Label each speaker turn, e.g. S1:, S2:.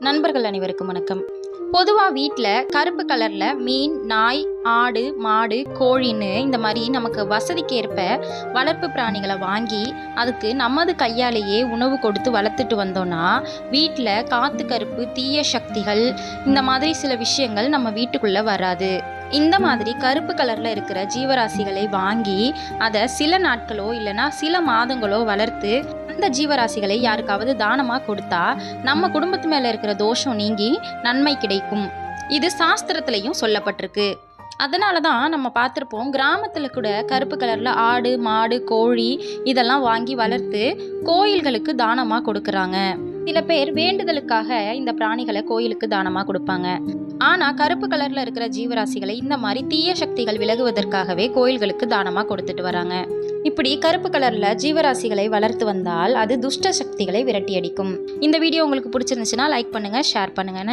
S1: நண்பர்கள் அனைவருக்கும் வணக்கம். பொதுவாக வீட்டில் கருப்பு கலரில் மீன் நாய் ஆடு மாடு கோழின்னு இந்த மாதிரி நமக்கு வசதிக்கேற்ப வளர்ப்பு பிராணிகளை வாங்கி அதுக்கு நமது கையாலேயே உணவு கொடுத்து வளர்த்துட்டு வந்தோம்னா வீட்டில் காத்து கருப்பு தீய சக்திகள் இந்த மாதிரி சில விஷயங்கள் நம்ம வீட்டுக்குள்ளே வராது. இந்த மாதிரி கருப்பு கலரில் இருக்கிற ஜீவராசிகளை வாங்கி அதை சில நாட்களோ இல்லைன்னா சில மாதங்களோ வளர்த்து அந்த ஜீவராசிகளை யாருக்காவது தானமாக கொடுத்தா நம்ம குடும்பத்து மேலே இருக்கிற தோஷம் நீங்கி நன்மை கிடைக்கும். இது சாஸ்திரத்திலையும் சொல்லப்பட்டிருக்கு. அதனால தான் நம்ம பார்த்துருப்போம் கிராமத்தில் கூட கருப்பு கலரில் ஆடு மாடு கோழி இதெல்லாம் வாங்கி வளர்த்து கோயில்களுக்கு தானமாக கொடுக்குறாங்க. சில பேர் வேண்டுதலுக்காக இந்த பிராணிகளை கோயிலுக்கு தானமாக கொடுப்பாங்க. ஆனால் கருப்பு கலரில் இருக்கிற ஜீவராசிகளை இந்த மாதிரி தீய சக்திகள் விலகுவதற்காகவே கோயில்களுக்கு தானமாக கொடுத்துட்டு வராங்க. இப்படி கருப்பு கலரில் ஜீவராசிகளை வளர்த்து வந்தால் அது துஷ்ட சக்திகளை விரட்டி அடிக்கும் இந்த வீடியோ உங்களுக்கு பிடிச்சிருந்துச்சுன்னா லைக் பண்ணுங்கள் ஷேர் பண்ணுங்கள்